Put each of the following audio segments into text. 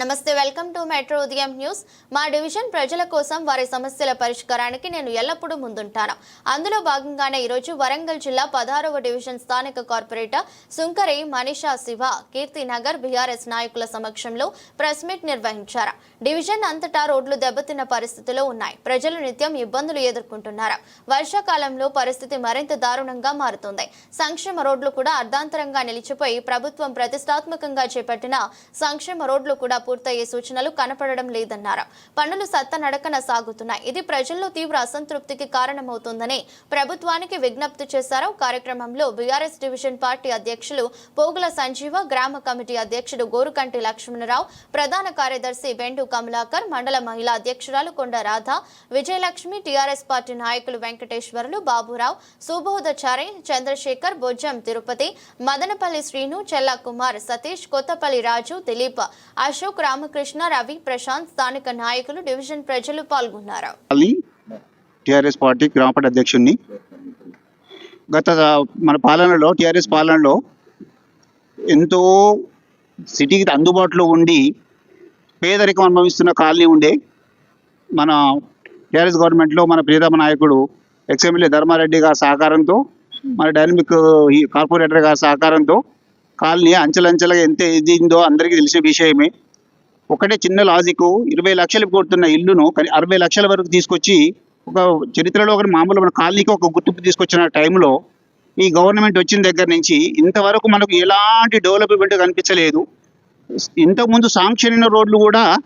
నమస్తే welcome to Metro Udayam News. మా division ప్రజల కోసం వారి సమస్యల పరిష్కారానికి నేను ఎల్లప్పుడూ ముందుంటాను. అందులో భాగంగానే ఈరోజు వరంగల్ జిల్లా పదహారవ డివిజన్ స్థానిక కార్పొరేటర్ సుంకరి మనీషా శివ కీర్తి నగర్ బీఆర్ఎస్ నాయకుల సమక్షంలో ప్రెస్ మీట్ నిర్వహించారు. డివిజన్ అంతటా రోడ్లు దెబ్బతిన్న పరిస్థితిలో ఉన్నాయి. ప్రజలు నిత్యం ఇబ్బందులు ఎదుర్కొంటున్నారు. వర్షాకాలంలో పరిస్థితి మరింత దారుణంగా మారుతుంది. సంక్షేమ రోడ్లు కూడా అర్ధాంతరంగా నిలిచిపోయి ప్రభుత్వం ప్రతిష్టాత్మకంగా చేపట్టిన సంక్షేమ రోడ్లు కూడా పూర్తయ్యే సూచనలు కనపడడం లేదన్నారు. పనులు సత్తనడకన సాగుతున్నాయి. ఇది ప్రజల్లో తీవ్ర అసంతృప్తికి కారణమవుతుందని ప్రభుత్వానికి విజ్ఞప్తి చేశారు. కార్యక్రమంలో బీఆర్ఎస్ డివిజన్ పార్టీ అధ్యక్షులు పోగుల సంజీవ గ్రామ కమిటీ అధ్యక్షుడు గోరుకంటి లక్ష్మణరావు ప్రధాన కార్యదర్శి బెండు కమలాకర్ మండల మహిళా అధ్యక్షురాలు కొండ రాధ విజయలక్ష్మి టీఆర్ఎస్ పార్టీ నాయకులు వెంకటేశ్వర్లు బాబురావు సుబోధచారి చంద్రశేఖర్ బొజ్జం తిరుపతి మదనపల్లి శ్రీను చెల్ల కుమార్ సతీష్ కొత్తపల్లి రాజు దిలీప్ అశోక్ రామకృష్ణ రవి ప్రశాంత్ స్థానిక నాయకులు డివిజన్ ప్రజలు పాల్గొన్నారు. టిఆర్ఎస్ పార్టీ గ్రామ అధ్యక్షుడిని గత మన పాలనలో టిఆర్ఎస్ పాలనలో ఎంతో సిటీకి అందుబాటులో ఉండి పేదరికం అనుభవిస్తున్న కాలనీ ఉండే మన టిఆర్ఎస్ గవర్నమెంట్లో మన ప్రియతమ నాయకుడు ఎక్స్ఎమ్మెల్యే ధర్మారెడ్డి గారి సహకారంతో మన డైనమిక్ ఈ కార్పొరేటర్ గారి సహకారంతో కాలనీ అంచెలంచెలుగా ఎంత ఎదిగిందో అందరికీ తెలిసిన విషయమే. ఒకటే చిన్న లాజిక్ ఇరవై లక్షలు కొడుతున్న ఇల్లును కానీ అరవై లక్షల వరకు తీసుకొచ్చి ఒక చరిత్రలో ఒక మామూలు మన కాలనీకి ఒక గుర్తింపు తీసుకొచ్చిన టైంలో ఈ గవర్నమెంట్ వచ్చిన దగ్గర నుంచి ఇంతవరకు మనకు ఎలాంటి డెవలప్మెంట్ కనిపించలేదు. ఇంతకుముందు శాంక్షన్ అయిన రోడ్లు కూడా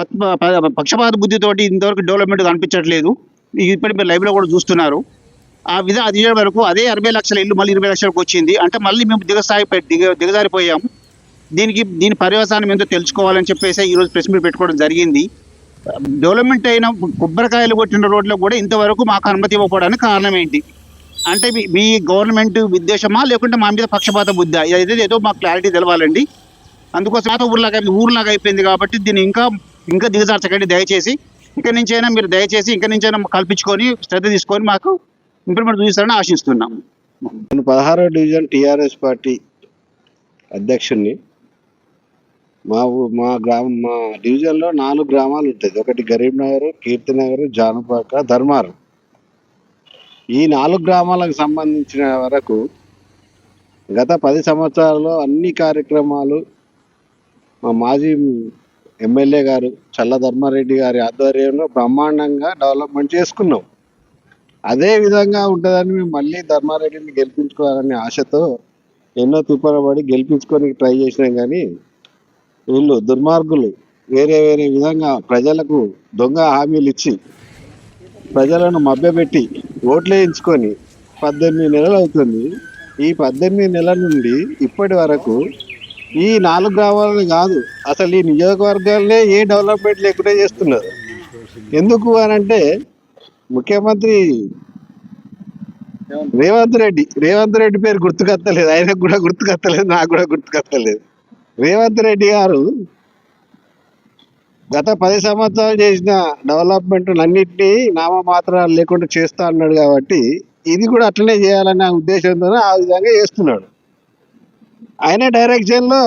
ప- పక్షపాత బుద్ధితోటి ఇంతవరకు డెవలప్మెంట్ కనిపించట్లేదు. ఇప్పటి మీరు లైవ్లో కూడా చూస్తున్నారు. ఆ విధ అది వరకు అదే అరవై లక్షల ఇల్లు మళ్ళీ ఇరవై లక్షలకు వచ్చింది. అంటే మళ్ళీ మేము దిగస్థాయి దిగ దిగజారిపోయాము. దీనికి దీని పర్యవసానం ఏందో తెలుసుకోవాలని చెప్పేసి ఈరోజు ప్రెస్ మీట్ పెట్టుకోవడం జరిగింది. డెవలప్మెంట్ అయిన కొబ్బరికాయలు కొట్టిన రోడ్లో కూడా ఇంతవరకు మాకు అనుమతి ఇవ్వకపోవడానికి కారణం ఏంటి? అంటే మీ మీ గవర్నమెంట్ ఉద్దేశమా? లేకుంటే మా మీద పక్షపాత బుద్ధ? ఇదైతే ఏదో మాకు క్లారిటీ తెలవాలండి. అందుకోసం పాత ఊర్లాగా ఊర్లాగా అయిపోయింది కాబట్టి దీన్ని ఇంకా ఇంకా దిగజార్చకండి దయచేసి. ఇక నుంచైనా మీరు దయచేసి ఇంకా నుంచైనా కల్పించుకొని శ్రద్ధ తీసుకొని మాకు ఇంప్రూవ్మెంట్ చూపిస్తారని ఆశిస్తున్నాం. నేను పదహారో డివిజన్ టీఆర్ఎస్ పార్టీ అధ్యక్షుడిని మా ఊ- మా గ్రామం మా డివిజన్లో నాలుగు గ్రామాలు ఉంటుంది ఒకటి గరీబ్ నగర్ కీర్తినగర్ జానపాక ధర్మారం. ఈ నాలుగు గ్రామాలకు సంబంధించిన వరకు గత పది సంవత్సరాల్లో అన్ని కార్యక్రమాలు మా మాజీ ఎమ్మెల్యే గారు చల్ల ధర్మారెడ్డి గారి ఆధ్వర్యంలో బ్రహ్మాండంగా డెవలప్మెంట్ చేసుకున్నాం. అదే విధంగా ఉంటుందని మేము మళ్ళీ ధర్మారెడ్డిని గెలిపించుకోవాలనే ఆశతో ఎన్నో తిప్పలబడి గెలిపించుకొని ట్రై చేసినాం కానీ వీళ్ళు దుర్మార్గులు. వేరే వేరే విధంగా ప్రజలకు దొంగ హామీలు ఇచ్చి ప్రజలను మభ్యపెట్టి ఓట్లు వేయించుకొని పద్దెనిమిది నెలలు అవుతుంది. ఈ పద్దెనిమిది నెలల నుండి ఇప్పటి వరకు ఈ నాలుగు గ్రామాలను కాదు అసలు ఈ నియోజకవర్గాలనే ఏ డెవలప్మెంట్ లేకుండా చేస్తున్నారు. ఎందుకు అని అంటే ముఖ్యమంత్రి రేవంత్ రెడ్డి రేవంత్ రెడ్డి పేరు గుర్తుకొత్తలేదు ఆయనకు కూడా గుర్తుకొత్తలేదు నాకు కూడా గుర్తుకొత్తలేదు రేవంత్ రెడ్డి గారు గత పది సంవత్సరాలు చేసిన డెవలప్మెంట్లన్నింటినీ నామమాత్రాలు లేకుండా చేస్తా అన్నాడు కాబట్టి ఇది కూడా అట్లనే చేయాలనే ఉద్దేశంతో ఆ విధంగా చేస్తున్నాడు. ఆయన డైరెక్షన్లో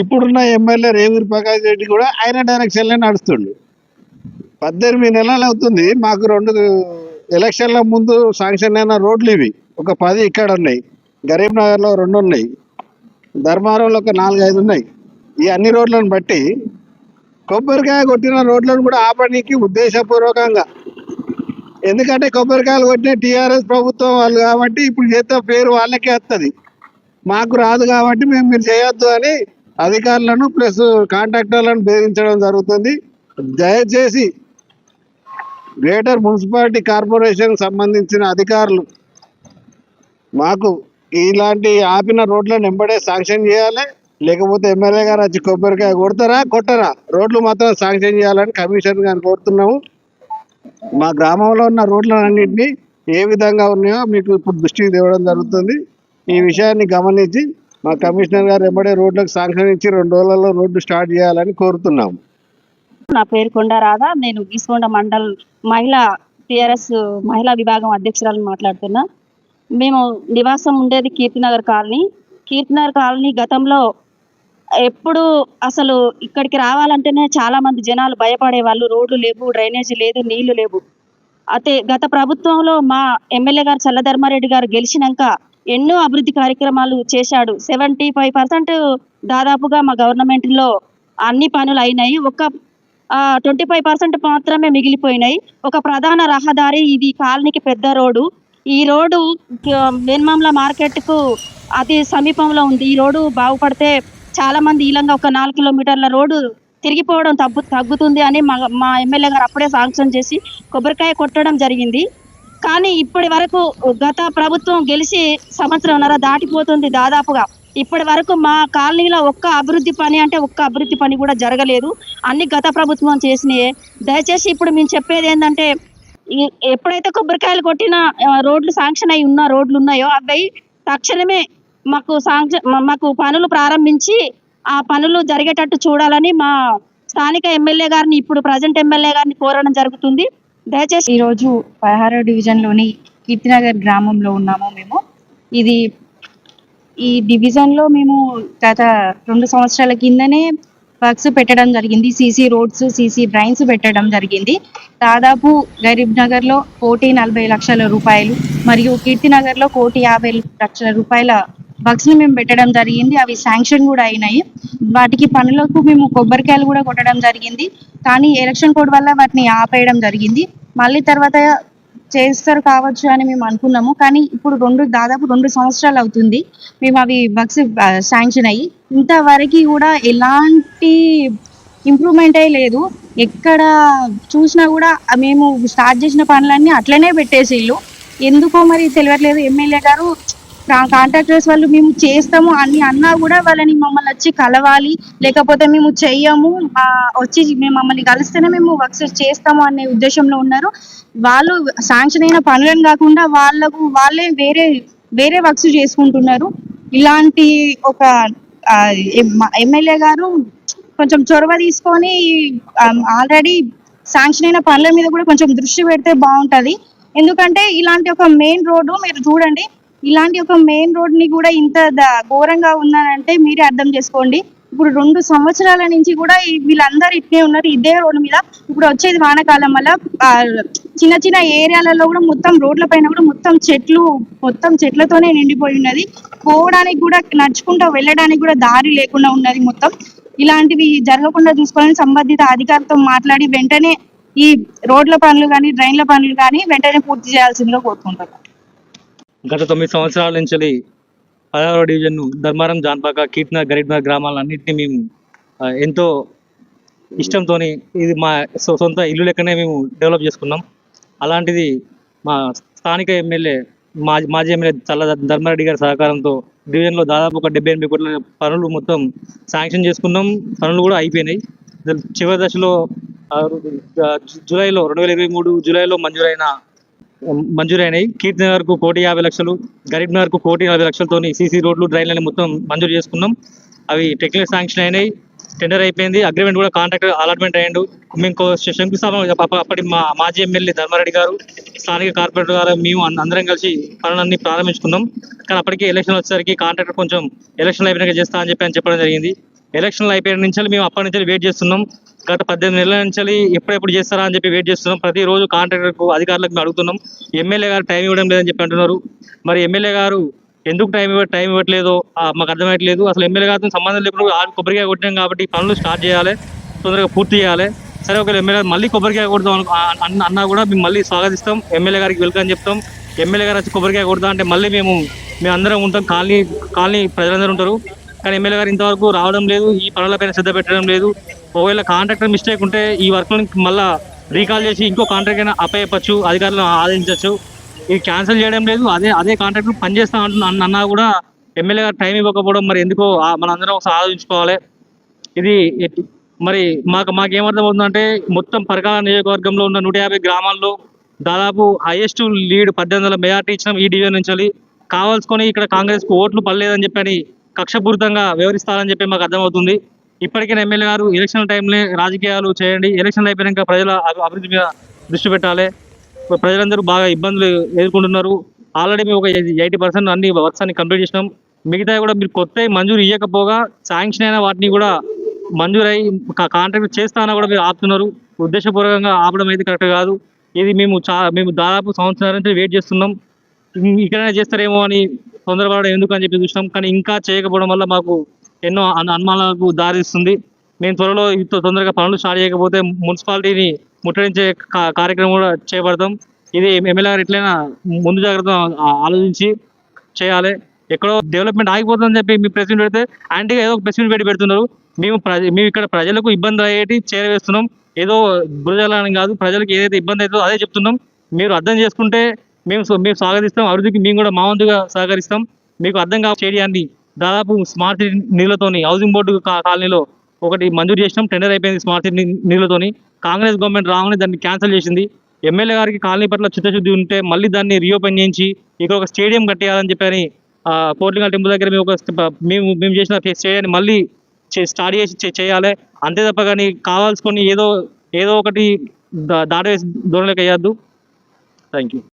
ఇప్పుడున్న ఎమ్మెల్యే రేవూరి ప్రకాష్ రెడ్డి కూడా ఆయన డైరెక్షన్లో నడుస్తుండు. పద్దెనిమిది నెలలు అవుతుంది మాకు రెండు ఎలక్షన్ల ముందు శాంక్షన్ అయిన రోడ్లు ఇవి. ఒక పది ఇక్కడ ఉన్నాయి గరీబ్ నగర్లో రెండు ఉన్నాయి. ధర్మారంలో ఒక నాలుగు ఐదు ఉన్నాయి ఈ అన్ని రోడ్లను బట్టి కొబ్బరికాయ కొట్టిన రోడ్లను కూడా ఆపడానికి ఉద్దేశపూర్వకంగా. ఎందుకంటే కొబ్బరికాయలు కొట్టిన టీఆర్ఎస్ ప్రభుత్వం వాళ్ళు కాబట్టి ఇప్పుడు చేస్తే పేరు వాళ్ళకే వస్తుంది మాకు రాదు కాబట్టి మేము మీరు చేయొద్దు అని అధికారులను ప్లస్ కాంట్రాక్టర్లను బెదిరించడం జరుగుతుంది. దయచేసి గ్రేటర్ మున్సిపాలిటీ కార్పొరేషన్ సంబంధించిన అధికారులు మాకు ఇలాంటి ఆపిన రోడ్లను వెంబడే శాంక్షన్ చేయాలి. లేకపోతే ఎమ్మెల్యే గారు వచ్చి కొబ్బరికాయ కొడతారా? కొట్టరా? రోడ్లు మాత్రం శాంక్షన్ చేయాలని కమిషన్ గారిని కోరుతున్నాము. మా గ్రామంలో ఉన్న రోడ్లన్నింటినీ ఏ విధంగా ఉన్నాయో మీకు ఇప్పుడు దృష్టికి తేవడం జరుగుతుంది. ఈ విషయాన్ని గమనించి మా కమిషనర్ గారు వెంబడే రోడ్లకు శాంక్షన్ ఇచ్చి రెండు రోజులలో రోడ్డు స్టార్ట్ చేయాలని కోరుతున్నాము. నా పేరు కొండ రాధా. నేను గీసుకొండ మండల్ మహిళా టిఆర్ఎస్ మహిళా విభాగం అధ్యక్షురాలను మాట్లాడుతున్నా. మేము నివాసం ఉండేది కీర్తినగర్ కాలనీ. కీర్తినగర్ కాలనీ గతంలో ఎప్పుడు అసలు ఇక్కడికి రావాలంటేనే చాలా మంది జనాలు భయపడే వాళ్ళు రోడ్లు లేవు డ్రైనేజీ లేదు నీళ్ళు లేవు. అయితే గత ప్రభుత్వంలో మా ఎమ్మెల్యే గారు చల్లధర్మారెడ్డి గారు గెలిచినాక ఎన్నో అభివృద్ధి కార్యక్రమాలు చేశాడు. సెవెంటీ ఫైవ్ పర్సెంట్ దాదాపుగా మా గవర్నమెంట్లో అన్ని పనులు అయినాయి. ఒక ట్వంటీ ఫైవ్ పర్సెంట్ మాత్రమే మిగిలిపోయినాయి. ఒక ప్రధాన రహదారి ఇది కాలనీకి పెద్ద రోడ్డు. ఈ రోడ్డు వెన్మామ్ల మార్కెట్కు అతి సమీపంలో ఉంది. ఈ రోడ్డు బాగుపడితే చాలా మంది ఈలంగా ఒక నాలుగు కిలోమీటర్ల రోడ్డు తిరిగిపోవడం తగ్గు తగ్గుతుంది అని మా మా ఎమ్మెల్యే గారు అప్పుడే శాంక్షన్ చేసి కొబ్బరికాయ కొట్టడం జరిగింది. కానీ ఇప్పటి వరకు గత ప్రభుత్వం గెలిచి సంవత్సరంన్నర దాటిపోతుంది దాదాపుగా. ఇప్పటి వరకు మా కాలనీలో ఒక్క అభివృద్ధి పని అంటే ఒక్క అభివృద్ధి పని కూడా జరగలేదు. అన్ని గత ప్రభుత్వం చేసినాయే. దయచేసి ఇప్పుడు మేము చెప్పేది ఏంటంటే ఎప్పుడైతే కొబ్బరికాయలు కొట్టిన రోడ్లు శాంక్షన్ అయి ఉన్న రోడ్లు ఉన్నాయో అవి తక్షణమే మాకు శాంక్షన్ మాకు పనులు ప్రారంభించి ఆ పనులు జరిగేటట్టు చూడాలని మా స్థానిక ఎమ్మెల్యే గారిని ఇప్పుడు ప్రజెంట్ ఎమ్మెల్యే గారిని కోరడం జరుగుతుంది. దయచేసి ఈరోజు పదహారో డివిజన్లోని కీర్తినగర్ గ్రామంలో ఉన్నాము మేము. ఇది ఈ డివిజన్లో మేము గత రెండు సంవత్సరాల కిందనే వర్క్స్ పెట్టడం జరిగింది సీసీ రోడ్స్ సీసీ డ్రైన్స్ పెట్టడం జరిగింది. దాదాపు గరీబ్ నగర్లో కోటి నలభై లక్షల రూపాయలు మరియు కీర్తినగర్లో కోటి యాభై లక్షల రూపాయల ని మేము పెట్టడం జరిగింది. అవి శాంక్షన్ కూడా అయినాయి. వాటికి పనులకు మేము కొబ్బరికాయలు కూడా కొట్టడం జరిగింది. కానీ ఎలక్షన్ కోడ్ వల్ల వాటిని ఆపేయడం జరిగింది. మళ్ళీ తర్వాత చేస్తారు కావచ్చు అని మేము అనుకున్నాము. కానీ ఇప్పుడు రెండు దాదాపు రెండు సంవత్సరాలు అవుతుంది. మేము అవి బగ్స్ శాంక్షన్ అయ్యి. ఇంతవరకు కూడా ఎలాంటి ఇంప్రూవ్మెంట్ అయ్యి లేదు. ఎక్కడ చూసినా కూడా మేము స్టార్ట్ చేసిన పనులన్నీ అట్లనే పెట్టేసిళ్ళు. ఎందుకో మరి తెలియట్లేదు. ఎమ్మెల్యే గారు కాంట్రాక్టర్స్ వాళ్ళు మేము చేస్తాము అని అన్నా కూడా వాళ్ళని మమ్మల్ని వచ్చి కలవాలి లేకపోతే మేము చెయ్యము. వచ్చి మేము మమ్మల్ని కలిస్తేనే మేము వర్క్స్ చేస్తాము అనే ఉద్దేశంలో ఉన్నారు. వాళ్ళు శాంక్షన్ అయిన పనులను కాకుండా వాళ్ళకు వాళ్ళే వేరే వేరే వర్క్స్ చేసుకుంటున్నారు. ఇలాంటి ఒక ఎమ్మెల్యే గారు కొంచెం చొరవ తీసుకొని ఆల్రెడీ శాంక్షన్ అయిన పనుల మీద కూడా కొంచెం దృష్టి పెడితే బాగుంటది. ఎందుకంటే ఇలాంటి ఒక మెయిన్ రోడ్డు మీరు చూడండి ఇలాంటి ఒక మెయిన్ రోడ్ని కూడా ఇంత ద- ఘోరంగా ఉన్నారంటే మీరే అర్థం చేసుకోండి. ఇప్పుడు రెండు సంవత్సరాల నుంచి కూడా వీళ్ళందరూ ఇట్నే ఉన్నారు. ఇదే రోడ్డు మీద ఇప్పుడు వచ్చేది వానకాలం వల్ల ఆ, చిన్న చిన్న ఏరియాలలో కూడా మొత్తం రోడ్ల పైన కూడా మొత్తం చెట్లు మొత్తం చెట్లతోనే నిండిపోయి ఉన్నది. పోవడానికి కూడా నడుచుకుంటూ వెళ్ళడానికి కూడా దారి లేకుండా ఉన్నది మొత్తం. ఇలాంటివి జరగకుండా చూసుకోవాలని సంబంధిత అధికారులతో మాట్లాడి వెంటనే ఈ రోడ్ల పనులు కానీ డ్రైన్ల పనులు కానీ వెంటనే పూర్తి చేయాల్సిందిగా కోరుకుంటారు గత తొమ్మిది సంవత్సరాల నుంచి పదహారవ డివిజన్ ధర్మారం జాన్పాక కీర్తన గరీబ్నగర్ గ్రామాలన్నింటినీ మేము ఎంతో ఇష్టంతో ఇది మా సొంత ఇల్లు లెక్కనే మేము డెవలప్ చేసుకున్నాం. అలాంటిది మా స్థానిక ఎమ్మెల్యే మాజీ మాజీ ఎమ్మెల్యే చల్ల ధర్మారెడ్డి గారి సహకారంతో డివిజన్లో దాదాపు ఒక డెబ్బై ఎనిమిది కోట్ల పనులు మొత్తం శాంక్షన్ చేసుకున్నాం. పనులు కూడా అయిపోయినాయి. చివరి దశలో జూలైలో రెండు వేల ఇరవై మూడు జూలైలో మంజూరైన మంజూరైనాయి. కీర్తి నగర్కు కోటి యాభై లక్షలు గరీబ్ నగర్కు కోటి నలభై లక్షలతోని సీసీ రోడ్లు డ్రైన్లని మొత్తం మంజూరు చేసుకున్నాం. అవి టెక్నికల్ శాంక్షన్ అయినాయి. టెండర్ అయిపోయింది. అగ్రిమెంట్ కూడా కాంట్రాక్టర్ అలాట్మెంట్ అయ్యాడు. మేము శంకుస్థాపన అప్పటి మా మాజీ ఎమ్మెల్యే ధర్మారెడ్డి గారు స్థానిక కార్పొరేటర్ గారు మేము అందరం కలిసి పనులన్నీ ప్రారంభించుకున్నాం. కానీ అప్పటికే ఎలక్షన్ వచ్చేసరికి కాంట్రాక్టర్ కొంచెం ఎలక్షన్ అయిపోయినాక చేస్తా అని చెప్పి అని చెప్పడం జరిగింది. ఎలక్షన్లు అయిపోయిన నుంచి మేము అప్పటి నుంచి వెయిట్ చేస్తున్నాం. గత పద్దెనిమిది నెలల నుంచి ఎప్పుడెప్పుడు చేస్తారా అని చెప్పి వెయిట్ చేస్తున్నాం. ప్రతిరోజు కాంట్రాక్టర్కు అధికారులకు మేము అడుగుతున్నాం. ఎమ్మెల్యే గారు టైం ఇవ్వడం లేదని చెప్పి అంటున్నారు. మరి ఎమ్మెల్యే గారు ఎందుకు టైం ఇవ్వ టైం ఇవ్వట్లేదు ఆ, మాకు అర్థమయ్యట్లేదు. అసలు ఎమ్మెల్యే గారితో సంబంధం లేకుండా ఆరు కొబ్బరికాయ కొట్టాం కాబట్టి పనులు స్టార్ట్ చేయాలి. తొందరగా పూర్తి చేయాలి. సరే ఒకవేళ ఎమ్మెల్యే మళ్ళీ కొబ్బరికాయ కొడదాం అన్న అన్నా కూడా మేము మళ్ళీ స్వాగతిస్తాం. ఎమ్మెల్యే గారికి వెల్కమ్ చెప్తాం. ఎమ్మెల్యే గారు వచ్చి కొబ్బరికాయ కొడదాం అంటే మళ్ళీ మేము మేము అందరం ఉంటాం. కాలనీ కాలనీ ప్రజలందరూ ఉంటారు. కానీ ఎమ్మెల్యే గారు ఇంతవరకు రావడం లేదు ఈ పనులపైన శ్రద్ధ పెట్టడం లేదు. ఒకవేళ కాంట్రాక్టర్ మిస్టేక్ ఉంటే ఈ వర్క్ మళ్ళా రీకాల్ చేసి ఇంకో కాంట్రాక్ట్ అయినా అప్పయ్యచ్చు అధికారులను ఆదేశించవచ్చు. ఇది క్యాన్సిల్ చేయడం లేదు అదే అదే కాంట్రాక్టర్ పనిచేస్తా అంటున్నా అన్నా కూడా ఎమ్మెల్యే గారు టైం ఇవ్వకపోవడం మరి ఎందుకో మనందరం ఒకసారి ఆలోచించుకోవాలి. ఇది మరి మాకు మాకేమర్థం అవుతుందంటే మొత్తం పరకాల నియోజకవర్గంలో ఉన్న నూట యాభై గ్రామాల్లో దాదాపు హైయెస్ట్ లీడ్ పద్దెనిమిది వందల మెజార్టీ ఇచ్చిన ఈ డివిజన్ నుంచి. కావాల్సుకొని ఇక్కడ కాంగ్రెస్కు ఓట్లు పడలేదని చెప్పని కక్షపూరితంగా వివరిస్తారని చెప్పి మాకు అర్థమవుతుంది. ఇప్పటికైనా ఎమ్మెల్యే గారు ఎలక్షన్ టైంలో రాజకీయాలు చేయండి. ఎలక్షన్లు అయిపోయాక ప్రజల అభివృద్ధి మీద దృష్టి పెట్టాలి. ప్రజలందరూ బాగా ఇబ్బందులు ఎదుర్కొంటున్నారు. ఆల్రెడీ మేము ఒక ఎయిటీ పర్సెంట్ అన్ని వర్క్స్ అన్ని కంప్లీట్ చేసినాం. మిగతా కూడా మీరు కొత్త మంజూరు ఇవ్వకపోగా శాంక్షన్ అయిన వాటిని కూడా మంజూరై కాంట్రాక్ట్ చేస్తానా కూడా మీరు ఆపుతున్నారు. ఉద్దేశపూర్వకంగా ఆపడం అయితే కరెక్ట్ కాదు. ఇది మేము చా మేము దాదాపు సంవత్సరాల నుంచి వెయిట్ చేస్తున్నాం. ఇక్కడైనా చేస్తారేమో అని తొందరపడడం ఎందుకు అని చెప్పి చూసినాం. కానీ ఇంకా చేయకపోవడం వల్ల మాకు ఎన్నో అను- అనుమానాలకు దారిస్తుంది మేము త్వరలో ఇంత తొందరగా పనులు స్టార్ట్ చేయకపోతే మున్సిపాలిటీని ముట్టడించే కార్యక్రమం కూడా చేపడతాం. ఇది ఎమ్మెల్యే గారు ఎట్లయినా ముందు జాగ్రత్త ఆలోచించి చేయాలి. ఎక్కడో డెవలప్మెంట్ ఆగిపోతుందని చెప్పి మీ ప్రెస్ మీట్ పెడితే యాంటీగా ఏదో ఒక ప్రెస్ మీట్ పెట్టి పెడుతున్నారు. మేము ప్రజ మేము ఇక్కడ ప్రజలకు ఇబ్బంది అయ్యేటి చేరవేస్తున్నాం. ఏదో బురజాలని కాదు. ప్రజలకు ఏదైతే ఇబ్బంది అవుతుందో అదే చెప్తున్నాం. మీరు అర్థం చేసుకుంటే మేము మేము స్వాగతిస్తాం. అభివృద్ధికి మేము కూడా మా వంతుగా సహకరిస్తాం. మీకు అర్థం కావ స్టేడియాన్ని దాదాపు స్మార్ట్ సిటీ నిధులతోని హౌసింగ్ బోర్డు కాలనీలో ఒకటి మంజూరు చేసినాం. టెండర్ అయిపోయింది స్మార్ట్ సిటీ నిధులతోని కాంగ్రెస్ గవర్నమెంట్ రాగానే దాన్ని క్యాన్సిల్ చేసింది. ఎమ్మెల్యే గారికి కాలనీ పట్ల చిత్తశుద్ధి ఉంటే మళ్ళీ దాన్ని రీఓపెన్ చేయించి ఇక్కడ ఒక స్టేడియం కట్టేయాలని చెప్పని ఆ, కోట్లింగల్ టెంపుల్ దగ్గర మేము ఒక మేము మేము చేసిన స్టేడియాన్ని మళ్ళీ చే- స్టార్ట్ చేసి చేయాలి. అంతే తప్ప కానీ కావాల్సుకొని ఏదో ఏదో ఒకటి దా- దాటవేసి దూరంలోకి వేయద్దు. Thank you